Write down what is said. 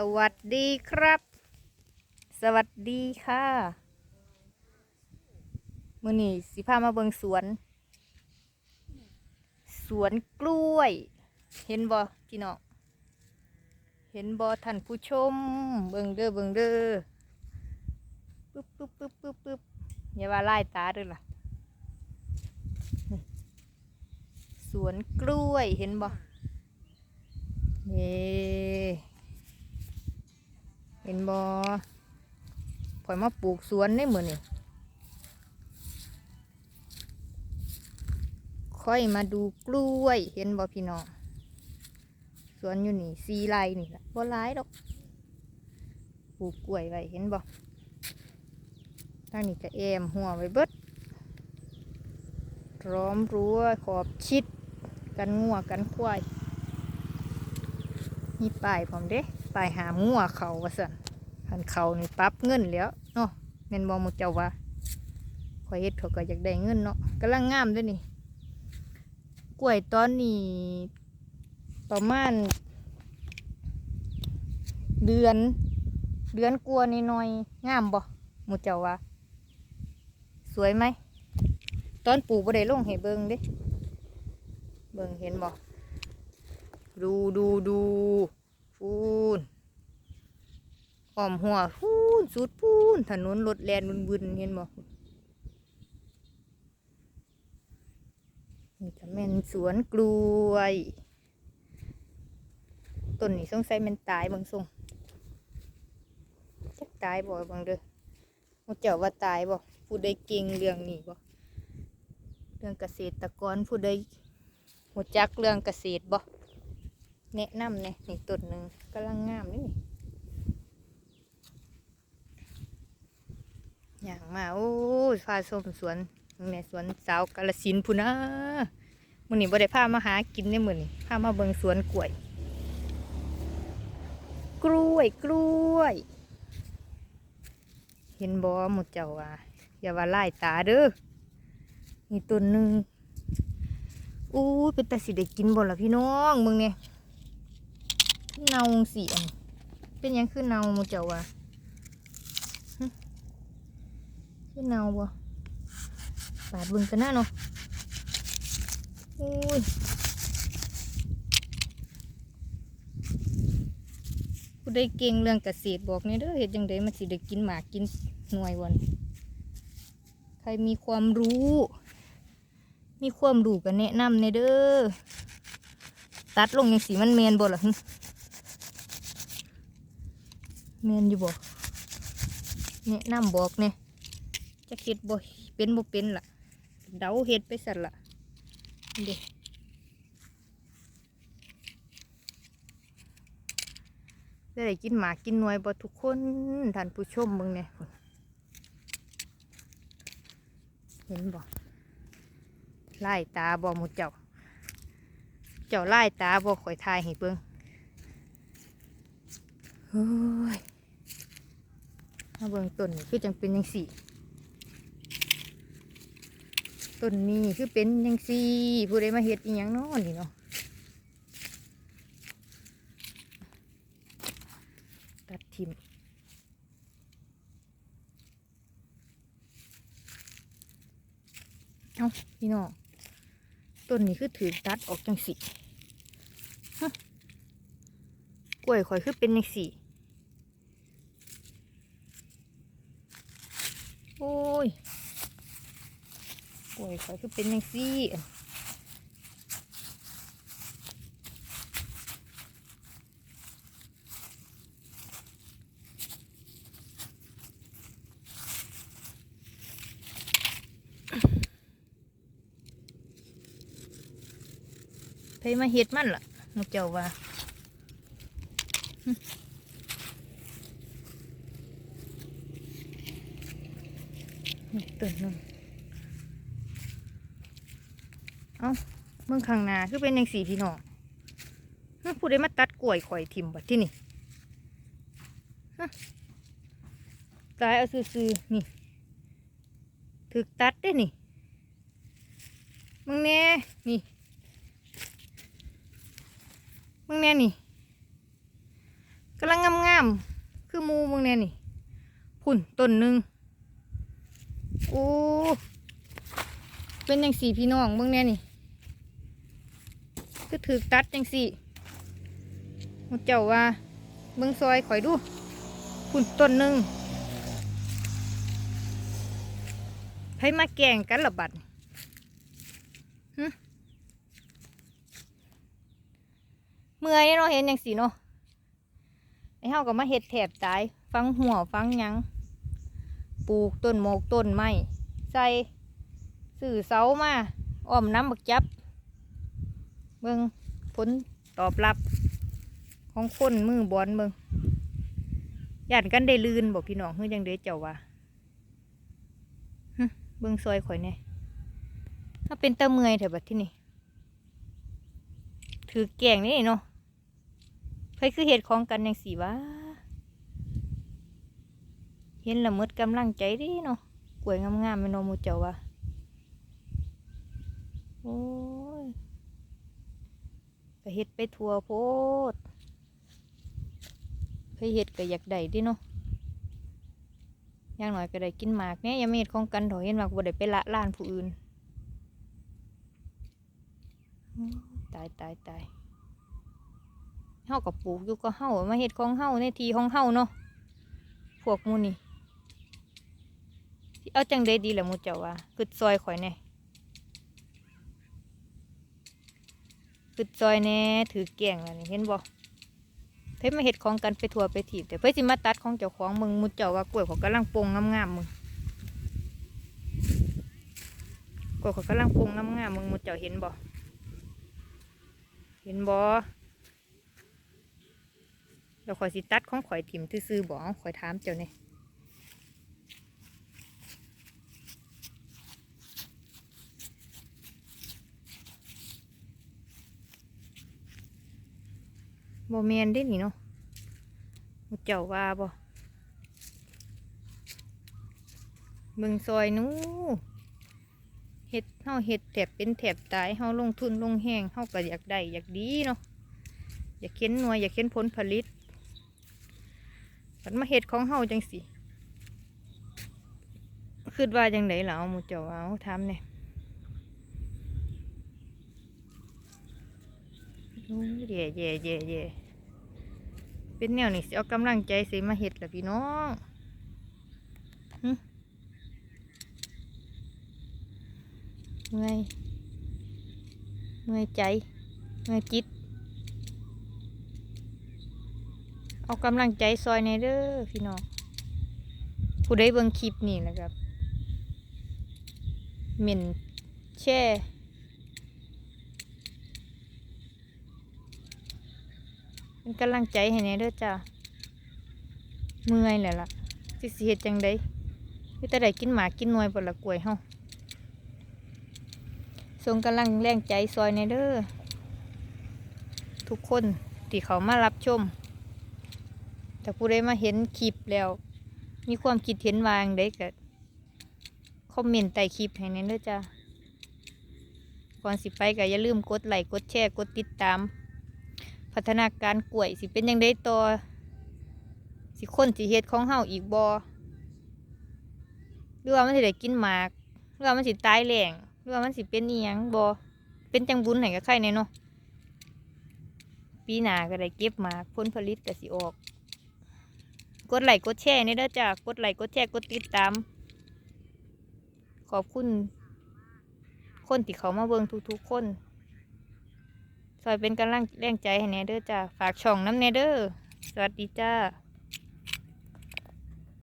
สวัสดีครับ สวัสดีค่ะมื่อนี้สิพามาเบิงสวน สวนกล้วย เห็นบ่พี่น้องเห็นบ่ท่านผู้ชม เบิงเด้อเบิงเด้อปึ๊บปึ๊บปึ๊บปึ๊บปึ๊บอย่าว่าไล่ตาเด้อล่ะสวนกล้วยเห็นบ่นี่ เห็นบอข่อยมาปลูกสวนได้เหมือนนี่ค่อยมาดูกล้วย เห็นบอพี่น้อง สวนอยู่นี่สีไรนี่ละบ่ร้ายดอก ปลูกกล้วยไว้เห็นบอทางนี้ก็แอมหัวไว้เบิดร้อมรั้วขอบชิด กันงัวกันควาย มีป้ายผมเด้ ป้ายหามงัวเขาว่าสั่นคันเขานี่ปั๊บเงินแล้วเนาะแมนบ่หมุเจ้าว่าข่อยเฮ็ดเขาก็อยากได้เงินเนาะกำลังงามด้วยนี่กล้วยตอนนี้ประมาณ เดือน เดือนกลัวนิดหน่อยงามบ่มุเจ้าว่า สวยไหมตอนปลูกบ่ได้ลงให้เบิ่งเด้เบิ่งเห็นบ่ดูดูดู ฟูนอ้อมหัวฟูนสุดฟูนถนนรถแลนบึนๆเห็นบ่นี่ก็แม่นสวนกล้วยต้นนี้สงสัยมันตายบางทรงจักตายบ่บางเด้อมูเจ้าว่าตายบ่ผู้ใดเก่งเรื่องนี้บ่เรื่องเกษตรกรผู้ใดหูจักเรื่องเกษตรบ่ แนะนำเนี่ยนี่ต้นหนึ่งกำลังงามนี่อย่างมา โอ้ยพาชมสวนแม่สวนสาวกาลสินธุ์พูนะมื้อนี้บ่ได้พามาหากินในมื้อนี้พามาเบิงสวนกล้วย กล้วยกล้วย เห็นบ่หมดเจ้าว่าอย่าว่าไล่ตาเด้อนี่ต้นหนึ่งอู้เป็นตาสิได้กินบ่ล่ะพี่น้องมึงเนี่ย เนาสีอันเป็นยังคือเนาหมูเจ้าวะหึคือเนาบ่ปาดบึงกันหน้าเนาะอุ้ยผู้ได้เก่งเรื่องเกษตรบอกเนี่ยเด้อเฮ็ดจังไดมันสิได้กินหมากกินหน่วยวันใครมีความรู้ มีความรู้ก็แนะนำเนี่ยเด้อตัดลงยังสีมันเมนบ่ล่ะหึ แมนอยู่บ่แนะนำบอกเนี่ยจะเฮ็ดบ่เป็นบ่เป็นล่ะ เดาเฮ็ดไปสั่นล่ะเด็ได้ได้กินหมากินหน่วยบ่ทุกคนท่านผู้ชมมึงเนี่ยเห็นบ่ไล่ตาบ่หมูเจ้า เจ้าไล่ตาบ่ข่อยทายให้เบิ่งเฮ้ย มาเบิ่งต้นนี่คือจังเป็นยังสี่ต้นนี้คือเป็นยังสี่ผู้ใดมาเฮ็ดอีหยังนาะนี่เนาะตัดทิมเอ้าพี่น้องต้นนี้คือถือตัดออกจังสี่กล้วยข่อยคือเป็นยังสี่ โอ้ยกล้วยข่อยคือเป็นยังสี่ไปมาเฮ็ดมันล่ะมูเจ้าว่า ต้นหนึงเอาเมืองข้างหน้าคือเป็นยังสีพี่น้องผู้ใดมาตัดกล้วยข่อยทิมบัดที่นี่ฮะตายเอาซื่อๆนี่ถึกตัดได้นี่มึงแน่นี่มึงแน่นี่กำลังงหมูมึงเนี่ยนี่พุ่นต้นหนึ่ง โอ้เป็นอยังสี่พี่น้องมึงเนี่ยนี่ก็ถือตัดอยังสี่หมดเจ้าว่าเบิ่งซอยข่อยดูพุ่นต้นหนึ่งไผมาแกงกันละบัดเมื่อยเนาะเห็นอยังสี่เนาะไอ้เฮาก็มาเฮ็ดแถบตาย ฟังหัวฟังยัง ปลูกต้นโมกต้นไม้ใส่สื่อเสามาอ้อมน้ำบักจับ เบิ่งผลตอบรับ ของคนมือบอลเบิ่งย่านกันได้ลื่นบอกพี่น้องเฮ้ยจังเด้เจ้าว่าหึเบิ่งซอยข่อยแหน่ถ้าเป็นตะเมยแถวบัดที่นี่ถือแกงนี่เนาะเพื่อคือเหตุของกันอย่างสีวะ เห็นละหมดกำลังใจดิเนาะกล้วยงามๆไม่นอมูเจ้าวะโอ้ยก็เฮ็ดไปทั่วโพดเพื่อเฮ็ดก็อยากได้ดิเนาะอย่างหน่อยก็ได้กินหมากเนี่ยยังไม่เฮ็ดของกันถอยเห็นว่ากบ่ได้ไปละล้านผู้อื่น ตายตายตายเฮากับปลูกอยู่ก็เฮามาเฮ็ดของเฮาในทีของเฮาเนาะพวกมูนี่ เอาจังได้ดีแหละมูเจ้าว่าคึดซอยข่อยแน่คึดซอยแน่ถือแกงแล้วนี่เห็นบ่เพิ่มาเฮ็ดของกันไปทั่วไปทีบแต่เพิ่นสิมาตัดของเจ้าของมึงหมูเจ้าว่ากล้วยเขากำลังปงงามๆมึงกล้วยเขากำลังปงงามๆมึงหมูเจ้าเห็นบ่เห็นบ่เดี๋ยวข่อยสิตัดของข่อยถิ่มซื่อๆบอกข่อยถามเจ้าเนี่ย โมเมนได้หนี่เนาะมู่เจ้าว่าบ่เบิ่งซอยนู้เห็ดเฮาเห็ดแถบเป็นแถบตายเฮาลงทุนลงแห้งเฮาก็อยากได้อยากดีเนาะอยากเข็นหน่วยอยากเข็นผลผลิตมันมาเห็ดของเฮาจังสิคิดว่าจังไดล่ะเอาหมูเจ้าเอาทำเนี่ยโอ้ย เย่เย่เย่เย่เป็นแนวนี่สิเอากำลังใจสิมาเห็ดล่ะพี่น้องเมื่อยเมื่อยใจเมื่อยจิต เอากำลังใจซอยในเด้อพี่น้องผู้ใดเบิ่งคลิปนี่แหละครับเหมิ่นแช่ เป็นกำลังใจให้แหน่เด้อจ้าเมื่อยแหละล่ะสิสิเฮ็ดจังไดคือแต่ได้กินหมากินนวยบ่ละกล้วยเฮาส่งกำลังแรงใจซอยในเด้อทุกคนที่เขามารับชมถ้าผู้ใดมาเห็นคลิปแล้ว มีความคิดเห็นวางได้ก็คอมเมนต์ใต้คลิปให้แน่เด้อจ้าก่อนสิไปก็อย่าลืมกดไลค์กดแชร์กดติดตาม พัฒนาการกล้วยสิเป็นยังไงต่อสิคนสิเฮ็ดของเฮาอีกบ่หรือว่ามันสิได้กินหมากหรือว่ามันสิตายแหลงหรือว่ามันสิเป็นอีหยังบ่เป็นจังบุญให้กับใครแน่เนาะปีหน้าก็ได้เก็บหมากผลผลิตก็สิออก กดไลค์กดแชร์นี่เด้อจ้ากดไลค์กดแชร์กดติดตาม ขอบคุณ คนที่เขามาเบิ่งทุกๆคน ซอยเป็นกำลังแรงใจให้แน่เด้อจ้าฝากช่องน้ำแน่เด้อสวัสดีจ้า